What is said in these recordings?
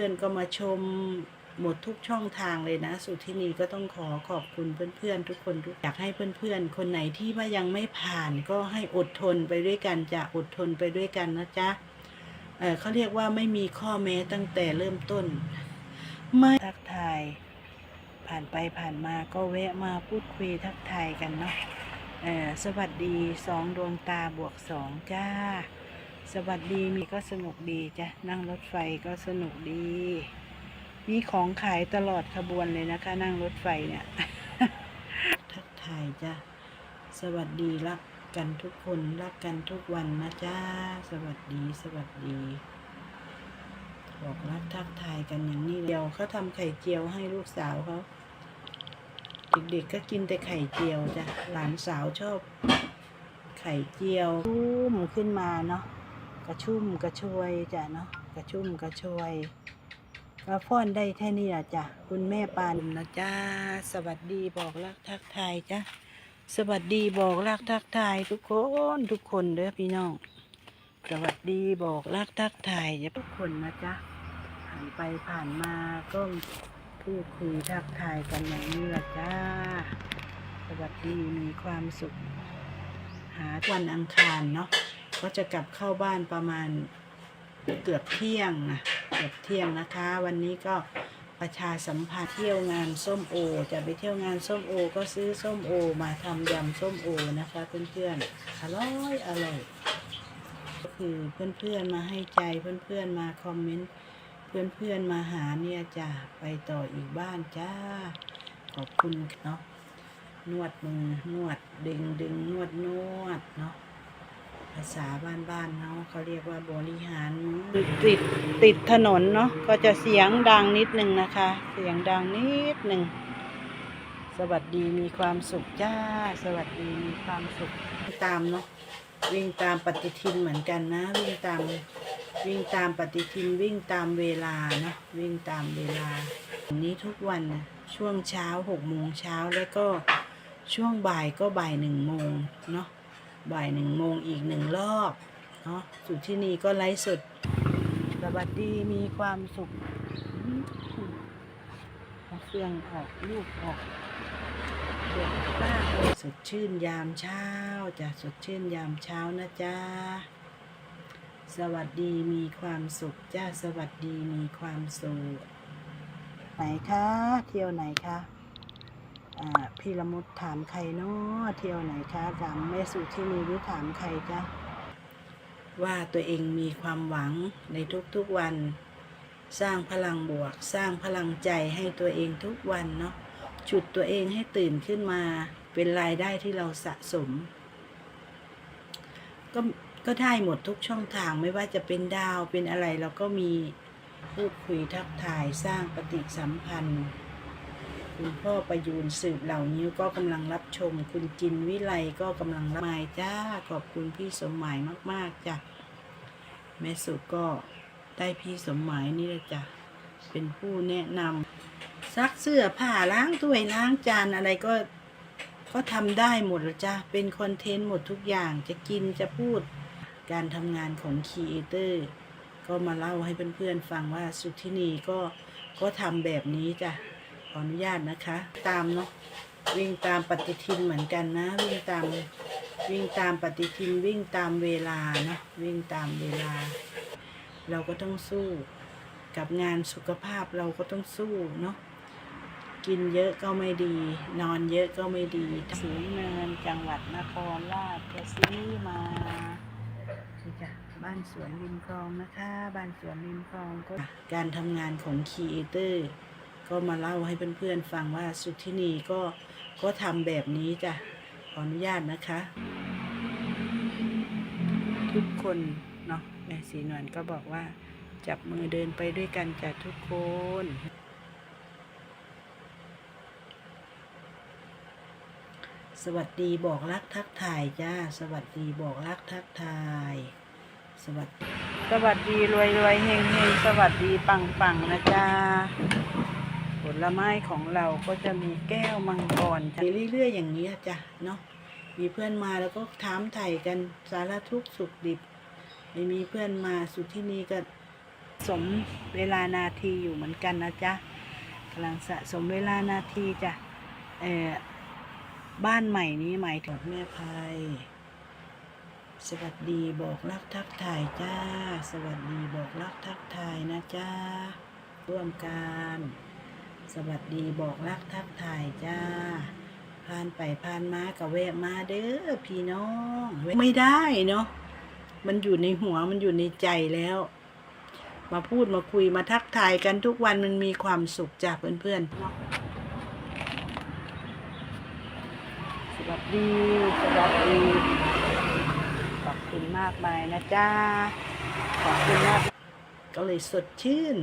พื่อนๆก็มาชมหมดทุกช่องทางเลยนะ สุที่นี่ก็ต้องขอขอบคุณเพื่อนๆ ทุกคนทุกอยากให้เพื่อนๆ คนไหนที่ว่ายังไม่ผ่านก็ให้อดทนไปด้วยกันจะอดทนไปด้วยกันนะจ๊ะเเขาเรียกว่าไม่มีข้อแม้ตั้งแต่เริ่มต้น ไม่ทักทาย ผ่านไปผ่านมาก็แวะมาพูดคุยทักทายกันเนาะสวัสดีสองดวงตาบวกสองจ้า สวัสดีมีก็สนุกดีจ้ะนั่งรถไฟก็สนุกดี มีของขายตลอดขบวนเลยนะคะ นั่งรถไฟเนี่ย ทักทายจ้ะสวัสดีรักกันทุกคนรักกันทุกวันนะจ้าสวัสดีสวัสดีบอกรักทักทายกันอย่างนี้เดียวเขาทำไข่เจียวให้ลูกสาวเขาเด็กๆก็กินแต่ไข่เจียวจ้ะหลานสาวชอบ ไข่เจียวชุ่มขึ้นมาเนาะ กระชุ่มกระชวยจ้ะเนาะกระชุ่มกระชวยก็ฟ้อนได้แค่นี้ละจ้ะคุณแม่ปานนะจ้าสวัสดีบอกรักทักทายจ้ะสวัสดีบอกรักทักทายทุกคนทุกคนเด้อพี่น้องสวัสดีบอกรักทักทายทุกคนนะจ๊ะผ่านไปผ่านมาก็พูดคุยทักทายกันอย่างนี้ละจ้าสวัสดีมีความสุข หาวันอังคารเนาะ ก็จะกลับเข้าบ้านประมาณเกือบเที่ยงนะเกือบเที่ยงนะคะ วันนี้ก็ประชาสัมพันธ์เที่ยวงานส้มโอ จะไปเที่ยวงานส้มโอ ก็ซื้อส้มโอ มาทำยำส้มโอนะคะเพื่อนๆอร่อยอร่อยก็คือเพื่อนๆมาให้ใจเพื่อนๆมาคอมเมนต์เพื่อนๆมาหาเนี่ยจ้ะไปต่ออีกบ้านจ้าขอบคุณเนาะนวดมือนวดดึงดึงนวดนวดเนาะ ภาษาบ้านๆเนาะเขาเรียกว่าบริหารติดติดถนนเนาะก็จะเสียงดังนิดนึงนะคะ เสียงดังนิดหนึ่งสวัสดีมีความสุขจ้า สวัสดีมีความสุขตามเนาะวิ่งตามปฏิทินเหมือนกันนะ วิ่งตามวิ่งตามปฏิทินวิ่งตามเวลาเนาะวิ่งตามเวลาอย่างนี้ทุกวันนะช่วงเช้าหกโมงเช้าแล้วก็ช่วงบ่ายก็บ่ายหนึ่งโมงเนาะ บ่ายหนึ่งโมงอีกหนึ่งรอบเนาะสุดที่นี่ก็ไลฟ์สดสวัสดีมีความสุขเอาเครื่องออกลูกออกเด็กมากเลยสดชื่นยามเช้าจ้ะสดชื่นยามเช้านะจ๊ะสวัสดีมีความสุขจ้าสวัสดีมีความสุขไหนคะ เที่ยวไหนคะ พี่ละมุดถามใครเนาะเที่ยวไหนคะถามแม่สุที่นี่หรือถามใครจ้ะว่าตัวเองมีความหวังในทุกๆวัน สร้างพลังบวก สร้างพลังใจให้ตัวเองทุกวันเนาะฉุดตัวเองให้ตื่นขึ้นมา เป็นรายได้ที่เราสะสม ก็ก็ได้หมดทุกช่องทางไม่ว่าจะเป็นดาวเป็นอะไรเราก็มีพูดคุยทักทายสร้างปฏิสัมพันธ์ คุณพ่อประยูนสืบเหล่านี้วก็กำลังรับชม คุณจินวิไลก็กำลังรับหมายจ้าขอบคุณพี่สมหมายมาก ๆจ้ะแม่สุก็ได้พี่สมหมายนี่แหละจ้ะเป็นผู้แนะนำซักเสื้อผ้าล้างถ้วยล้างจานอะไรก็ก็ทำได้หมดละจ้ะเป็นคอนเทนต์หมดทุกอย่างจะกินจะพูดการทำงานของครีเอเตอร์ก็มาเล่าให้เพื่อนๆฟังว่าสุทินีก็ก็ทำแบบนี้จ้ะ ออนุญาตนะคะ ตามเนาะวิ่งตามปฏิทินเหมือนกันนะ วิ่งตามวิ่งตามปฏิทินวิ่งตามเวลาเนาะวิ่งตามเวลา เราก็ต้องสู้ กับงานสุขภาพเราก็ต้องสู้เนาะกินเยอะก็ไม่ดี นอนเยอะก็ไม่ดีสูงเนินจังหวัดนครราชสีมานี่จ้ะบ้านสวนริมคลองนะคะ บ้านสวนริมคลองก็การทำงานของครีเอเตอร์ ก็มาเล่าให้เพื่อนๆฟังว่าสุทินีก็ก็ทำแบบนี้จ้ะขออนุญาตนะคะ ทุกคนเนาะแม่สีนวลก็บอกว่า จับมือเดินไปด้วยกันจ้ะทุกคนสวัสดีบอกรักทักทายจ้า สวัสดีบอกรักทักทาย สวัสดี สวัสดีรวยรวยเฮงเฮงสวัสดีปังปังนะจ้า ลไม้ของเราก็จะมีแก้วมังกรจ้ะเรื่อยๆอย่างนี้จ้ะเนาะมีเพื่อนมาแล้วก็ถามไถ่กันสารทุกข์สุขดิบไม่มีเพื่อนมาสุดที่นี่ก็สมเวลานาทีอยู่เหมือนกันนะจ๊ะกำลังสะสมเวลานาทีจ้ะเออบ้านใหม่นี้หมายถึงแม่พายสวัสดีบอกรักทักทายจ้า สวัสดีบอกรักทักทายนะจ้าร่วมกัน สวัสดีบอกรักทักทายจ้าผ่านไปผ่านมาก็แวะมาเด้อพี่น้องไม่ได้เนาะมันอยู่ในหัวมันอยู่ในใจแล้ว มาพูดมาคุยมาทักทายกันทุกวันมันมีความสุขจากเพื่อนๆเนาะสวัสดีสวัสดีขอบคุณมากมายนะจ้าขอบคุณมากก็เลยสดชื่น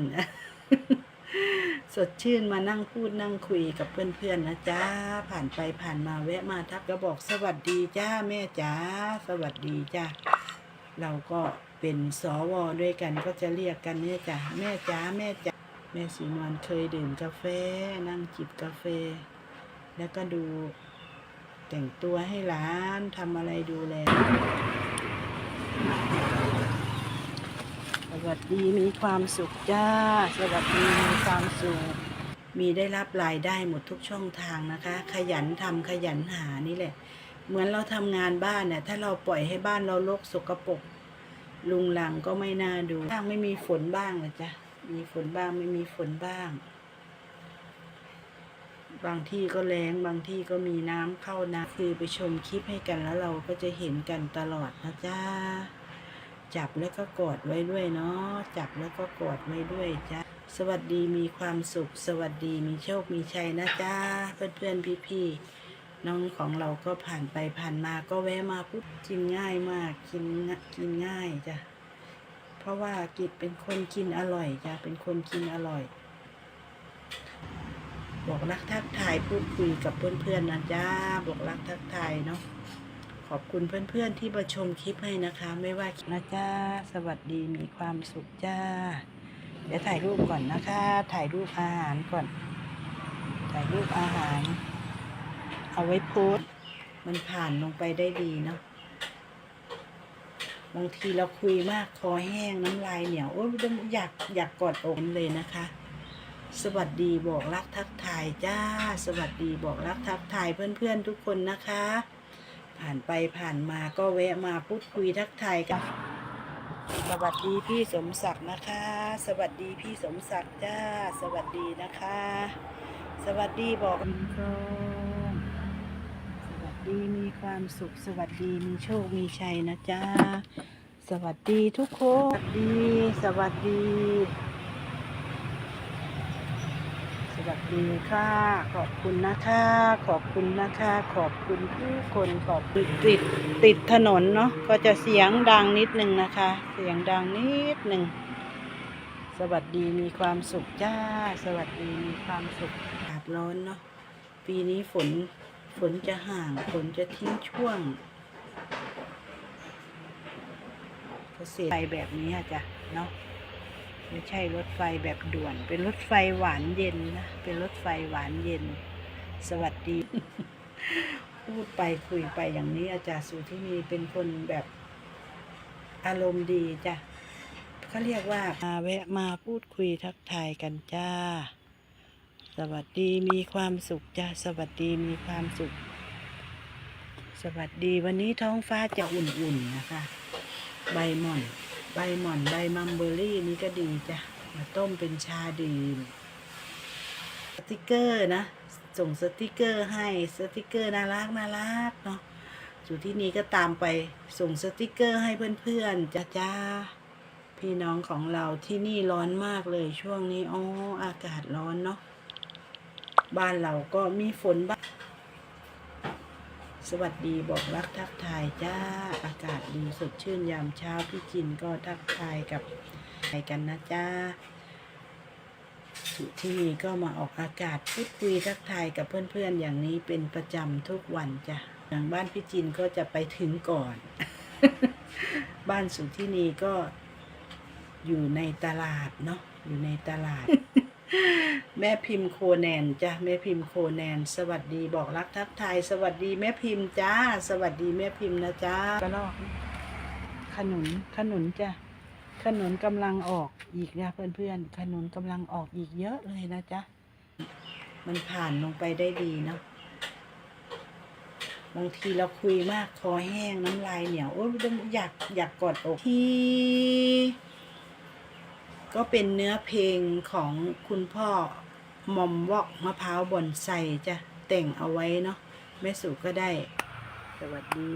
สดชื่นมานั่งพูดนั่งคุยกับเพื่อนๆนะจ้าผ่านไปผ่านมาแวะมาทักก็บอกสวัสดีจ้าแม่จ้าสวัสดีจ้าเราก็เป็นสวด้วยกันก็จะเรียกกันเนี่ยจ้ะแม่จ้าแม่จ้าแม่สีนวลเคยดื่มกาแฟ นั่งจิบกาแฟ แล้วก็ดูแต่งตัวให้หลานทำอะไรดูแล ส วัสดีมีความสุขจ้า สวัสดีมีความสุข มีได้รับรายได้หมดทุกช่องทางนะคะ ขยันทำขยันหานี่แหละ เหมือนเราทำงานบ้านเนี่ยถ้าเราปล่อยให้บ้านเราโรกสกปรกลุงหลังก็ไม่น่าดูถ้าไม่มีฝนบ้างนะจ๊ะมีฝนบ้างไม่มีฝนบ้าง บางที่ก็แรงบางที่ก็มีน้ำเข้านะคือไปชมคลิปให้กันแล้วเราก็จะเห็นกันตลอดนะจ๊ะ จับแล้วก็กดไว้ด้วยเนาะจับแล้วก็กดไว้ด้วยจ้าสวัสดีมีความสุข สวัสดีมีโชคมีชัยนะจ้าเพื่อนเพื่อนพี่พี่ๆน้องของเราก็ผ่านไปผ่านมาก็แวะมาปุ๊บกินง่ายมากกินง่ะกินง่ายจ้ะเพราะว่ากิจเป็นคนกินอร่อยจ้ะเป็นคนกินอร่อย บอกรักทักทายพูดคุยกับเพื่อนๆนะจ้าบอกรักทักทายเนาะ ขอบคุณเพื่อนๆที่มาชมคลิปให้นะคะ ไม่ว่านะจ้าสวัสดีมีความสุขจ้า เดี๋ยวถ่ายรูปก่อนนะคะ ถ่ายรูปอาหารก่อน ถ่ายรูปอาหาร เอาไว้โพสมันผ่านลงไปได้ดีเนาะบางทีเราคุยมากคอแห้งน้ำลายเหนียวโอ้ยอยากอยากกอดอกเลยนะคะ สวัสดีบอกรักทักทายจ้า สวัสดีบอกรักทักทายเพื่อนๆทุกคนนะคะ ผ่านไปผ่านมาก็แวะมาพูดคุยทักทายกัน สวัสดีพี่สมศักดิ์นะคะ สวัสดีพี่สมศักดิ์จ้า สวัสดีนะคะ สวัสดีบอกคุณครูสวัสดีมีความสุข สวัสดีมีโชคมีชัยนะจ้า สวัสดีทุกคน สวัสดี สวัสดี สวัส ดีค่ะ ขอบคุณนะคะ ขอบคุณนะคะ ขอบคุณทุกคนขอบคุณติดติดถนนเนาะก็จะเสียงดังนิดนึงนะคะ เสียงดังนิดหนึ่งสวัสดีมีความสุขจ้า สวัสดีมีความสุขอากาศร้อนเนาะปีนี้ฝนฝนจะห่างฝนจะทิ้งช่วงเกษตรไปแบบนี้อะจ้ะเนาะ ไม่ใช่รถไฟแบบด่วน เป็นรถไฟหวานเย็นนะ เป็นรถไฟหวานเย็น สวัสดี พูดไปคุยไปอย่างนี้อาจารย์สุที่มีเป็นคนแบบอารมณ์ดีจ้ะเขาเรียกว่ามาแวะมาพูดคุยทักทายกันจ้า สวัสดีมีความสุขจ้าสวัสดีมีความสุข สวัสดีวันนี้ท้องฟ้าจะอุ่นๆนะคะ ใบหม่อน ใบหม่อนใบมัมเบอรี่นี่ก็ดีจ้ะมาต้มเป็นชาดื่มสติกเกอร์นะ ส่งสติกเกอร์ให้สติกเกอร์น่ารักน่ารักเนาะอยู่ที่นี้ก็ตามไปส่งสติกเกอร์ให้เพื่อนๆจ้าจ้าพี่น้องของเราที่นี่ร้อนมากเลยช่วงนี้อ๋ออากาศร้อนเนาะบ้านเราก็มีฝนบ้าง สวัสดีบอกรักทักทายจ้าอากาศดีสดชื่นยามเช้าพี่จินก็ทักทายกับใครกันนะจ้าสุที่นี่ก็มาออกอากาศพูดคุยทักทายกับเพื่อนๆ อย่างนี้เป็นประจำทุกวันจ้ะอย่างบ้านพี่จินก็จะไปถึงก่อน บ้านสุที่นี่ก็อยู่ในตลาดเนาะอยู่ในตลาด แม่พิมพ์โคแนนจ้ะแม่พิมพ์โคแนน สวัสดีบอกรักทักทายสวัสดีแม่พิมพ์จ้า สวัสดีแม่พิมพ์นะจ้ากระลอกขนุนขนุนจ้ะขนุนกำลังออกอีกนะเพื่อนๆขนุนกำลังออกอีกเยอะเลยนะจ๊ะมันผ่านลงไปได้ดีเนาะบางทีเราคุยมากคอแห้งน้ำลายเหนียวโอ้ยอยากอยากกอดอกที่ ก็เป็นเนื้อเพลงของคุณพ่อหม่อมวอกมะพร้าวบอนไซจ้ะแต่งเอาไว้เนาะแม่สุก็ได้ สวัสดี